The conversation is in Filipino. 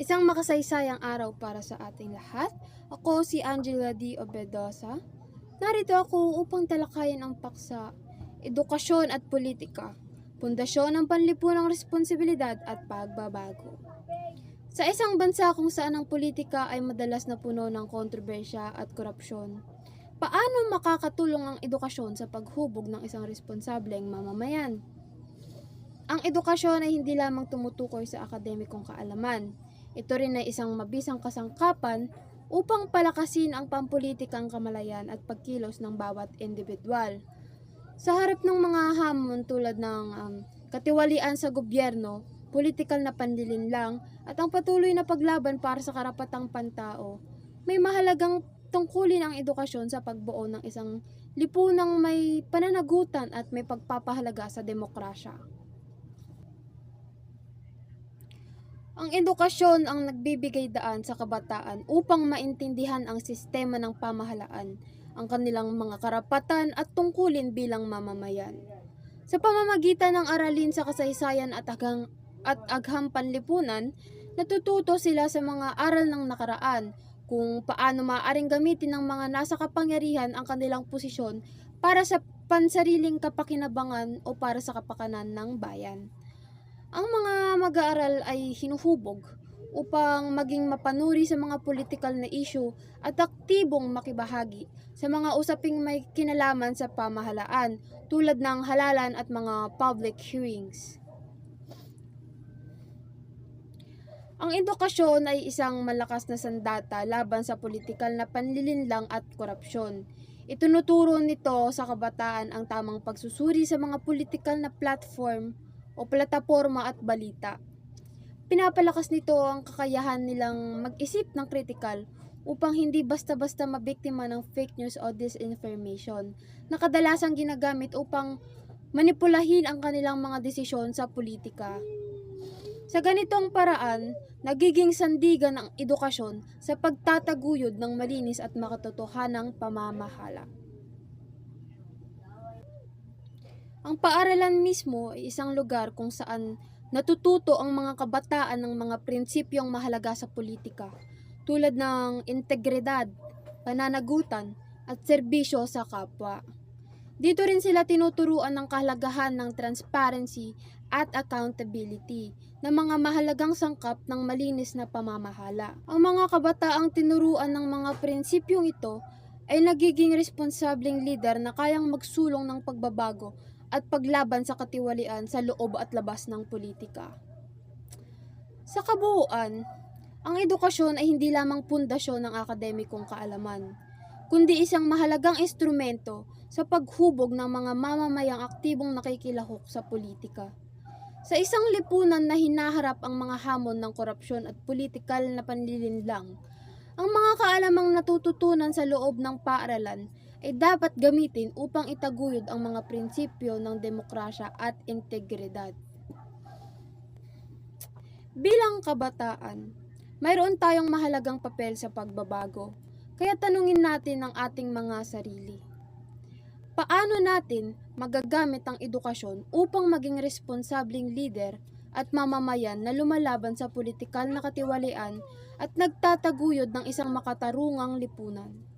Isang makasaysayang araw para sa ating lahat. Ako si Angela D. Obedosa. Narito ako upang talakayin ang paksa, edukasyon at politika, pundasyon ng panlipunang responsibilidad at pagbabago. Sa isang bansa kung saan ang politika ay madalas na puno ng kontrobersya at korupsyon, paano makakatulong ang edukasyon sa paghubog ng isang responsableng mamamayan? Ang edukasyon ay hindi lamang tumutukoy sa akademikong kaalaman. Ito rin ay isang mabisang kasangkapan upang palakasin ang pampulitikang kamalayan at pagkilos ng bawat individual. Sa harap ng mga hamon tulad ng um, katiwalian sa gobyerno, politikal na panlilinlang, at ang patuloy na paglaban para sa karapatang pantao, may mahalagang tungkulin ang edukasyon sa pagbuo ng isang lipunang may pananagutan at may pagpapahalaga sa demokrasya. Ang edukasyon ang nagbibigay daan sa kabataan upang maintindihan ang sistema ng pamahalaan, ang kanilang mga karapatan at tungkulin bilang mamamayan. Sa pamamagitan ng aralin sa kasaysayan at aghang at agham panlipunan, natututo sila sa mga aral ng nakaraan kung paano maaaring gamitin ng mga nasa kapangyarihan ang kanilang posisyon para sa pansariling kapakinabangan o para sa kapakanan ng bayan. Mag-aaral ay hinuhubog upang maging mapanuri sa mga politikal na issue at aktibong makibahagi sa mga usaping may kinalaman sa pamahalaan tulad ng halalan at mga public hearings. Ang edukasyon ay isang malakas na sandata laban sa politikal na panlilinlang at korupsyon. Itunuturo nito sa kabataan ang tamang pagsusuri sa mga politikal na platform o plataforma at balita. Pinapalakas nito ang kakayahan nilang mag-isip ng kritikal upang hindi basta-basta mabiktima ng fake news o disinformation na kadalasang ginagamit upang manipulahin ang kanilang mga desisyon sa politika. Sa ganitong paraan, nagiging sandigan ang edukasyon sa pagtataguyod ng malinis at makatotohanang pamamahala. Ang paaralan mismo ay isang lugar kung saan natututo ang mga kabataan ng mga prinsipyong mahalaga sa politika tulad ng integridad, pananagutan, at serbisyo sa kapwa. Dito rin sila tinuturuan ng kahalagahan ng transparency at accountability na mga mahalagang sangkap ng malinis na pamamahala. Ang mga kabataang tinuruan ng mga prinsipyong ito ay nagiging responsableng leader na kayang magsulong ng pagbabago at paglaban sa katiwalian sa loob at labas ng politika. Sa kabuuan, ang edukasyon ay hindi lamang pundasyon ng akademikong kaalaman, kundi isang mahalagang instrumento sa paghubog ng mga mamamayang aktibong nakikilahok sa politika. Sa isang lipunan na hinaharap ang mga hamon ng korupsyon at politikal na panlilinlang, ang mga kaalamang natututunan sa loob ng paaralan ay dapat gamitin upang itaguyod ang mga prinsipyo ng demokrasya at integridad. Bilang kabataan, mayroon tayong mahalagang papel sa pagbabago, kaya tanungin natin ang ating mga sarili. Paano natin magagamit ang edukasyon upang maging responsabling leader at mamamayan na lumalaban sa politikal na katiwalian at nagtataguyod ng isang makatarungang lipunan?